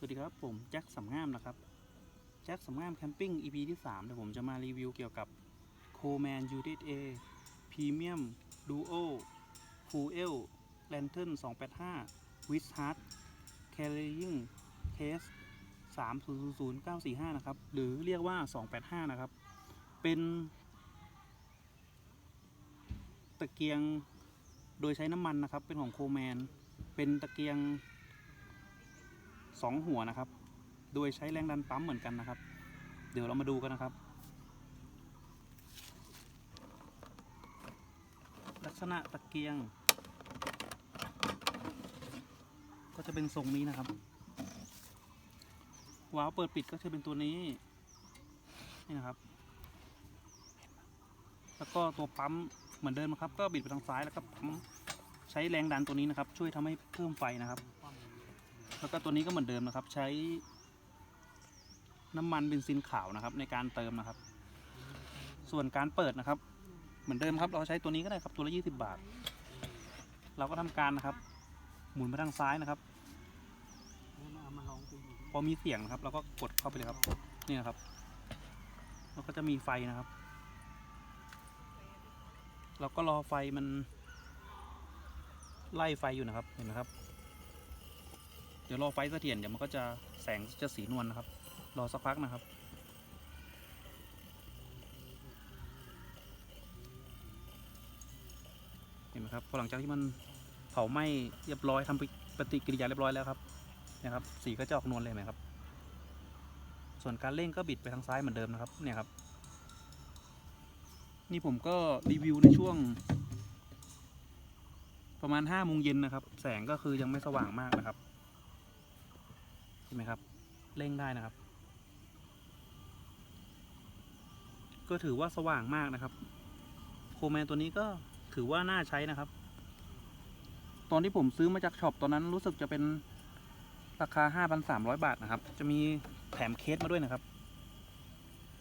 สวัสดีครับ ผมแจ็คสำงามนะครับแจ็คสำงามแคมปิ้ง EP ที่3เดี๋ยวผมจะมารีวิวเกี่ยวกับ Coleman USA Premium Duo Full Lantern 285 With h a r t Carrying Case 300945 นะครับ หรือเรียกว่า 285 นะครับ เป็น ตะเกียงโดยใช้น้ำมันนะครับ เป็นของโคแมน เป็นตะเกียง สองหัวนะครับ โดยใช้แรงดันปั๊มเหมือนกันนะครับ เดี๋ยวเรามาดูกันนะครับ ลักษณะตะเกียง ก็จะเป็นทรงนี้นะครับวาล์วเปิดปิดก็จะเป็นตัวนี้นี่นะครับ แล้วก็ตัวปั๊มเหมือนเดิมนะครับ ก็บิดไปทางซ้ายแล้วก็ปั๊มใช้แรงดันตัวนี้นะครับ ช่วยทำให้เพิ่มไฟนะครับ แล้วก็ตัวนี้ก็เหมือนเดิมนะครับ ใช้ น้ำมันเบนซินขาวนะครับ ในการเติมนะครับ ส่วนการเปิดนะครับ เหมือนเดิมครับ เราใช้ตัวนี้ก็ได้ครับตัวละ20บาท เราก็ทำการนะครับ หมุนไปทางซ้ายนะครับ พอมีเสียงนะครับเราก็กดเข้าไปเลยครับนี่นะครับแล้วก็จะมีไฟนะครับ เราก็รอไฟมันไล่ไฟอยู่นะครับเห็นไหมครับ เดี๋ยวรอไฟเสถียรเดี๋ยวมันก็จะแสงจะสีนวลนะครับ รอสักพักนะครับ เห็นไหมครับพอหลังจากที่มันเผาไหม้เรียบร้อยทำปฏิกิริยาเรียบร้อยแล้วครับนะครับ สีก็จะออกนวลเลยนไหมครับ ส่วนการเร่งก็บิดไปทางซ้ายเหมือนเดิมนะครับเนี่ยครับ นี่ผมก็รีวิวในช่วง ประมาณห้าโมงเย็นนะครับ แสงก็คือยังไม่สว่างมากนะครับ เห็นไหมครับเร่งได้นะครับ ก็ถือว่าสว่างมากนะครับ โคแมนตัวนี้ก็ถือว่าน่าใช้นะครับ ตอนที่ผมซื้อมาจากช็อปตอนนั้นรู้สึกจะเป็นราคา 5,300 บาทนะครับ จะมีแถมเคสมาด้วยนะครับ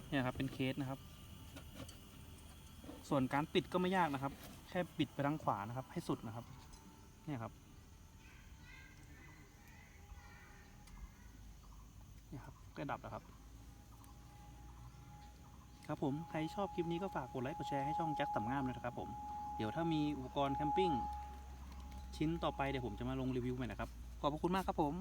เนี่ยครับเป็นเคสนะครับ ส่วนการปิดก็ไม่ยากนะครับ แค่ปิดไปทางขวานะครับ ให้สุดนะครับ เนี่ยครับ เนี่ยครับ ก็ดับแล้วครับ ครับผมใครชอบคลิปนี้ก็ฝากกดไลค์กดแชร์ให้ช่องแจ็คต่ำงามนะครับผมเดี๋ยวถ้ามีอุปกรณ์แคมปิ้งชิ้นต่อไปเดี๋ยวผมจะมาลงรีวิวใหม่นะครับ ขอบพระคุณมากครับผม